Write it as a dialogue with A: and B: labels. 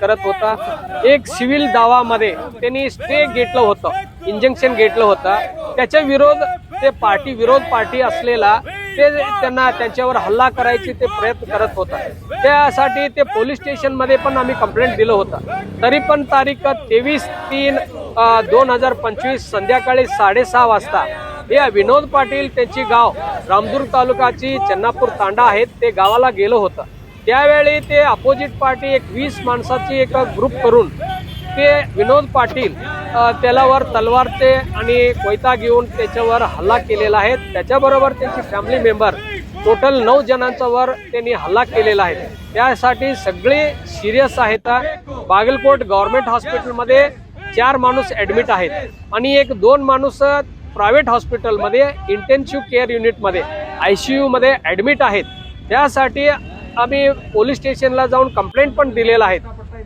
A: करत होता. एक सिव्हिल दावामध्ये त्यांनी स्टे घेतलं होतं इंजेक्शन घेतलं होतं. त्याच्या विरोध ते पार्टी विरोध पार्टी असलेला ते त्यांना त्यांच्यावर हल्ला करायचे ते प्रयत्न करत होता. त्यासाठी ते पोलीस स्टेशनमध्ये पण आम्ही कंप्लेंट दिलं होतं. तरी पण तारीख तेवीस तीन दोन हजार पंचवीस संध्याकाळी साडेसहा वाजता हे विनोद पाटील त्यांची गाव रामदूर तालुकाची चन्नापूर तांडा आहेत ते गावाला गेलं होतं. त्यावेळी ते अपोजिट पार्टी एक वीस माणसाची एक ग्रुप करून ते विनोद पाटील त्यालावर तलवार ते आणि कोयता घेऊन त्याच्यावर हल्ला केलेला आहे. त्याच्याबरोबर त्यांची फॅमिली मेंबर टोटल नऊ जणांचा वर त्यांनी हल्ला केलेला आहे. त्यासाठी सगळे सिरियस आहेत. बागलकोट गव्हर्नमेंट हॉस्पिटलमध्ये चार माणूस ॲडमिट आहेत आणि एक दोन माणूस प्रायव्हेट हॉस्पिटलमध्ये इंटेन्सिव्ह केअर युनिटमध्ये आय सी यूमध्ये ॲडमिट आहेत. त्यासाठी आम्ही पोलीस स्टेशनला जाऊन कंप्लेंट पण दिलेला आहे.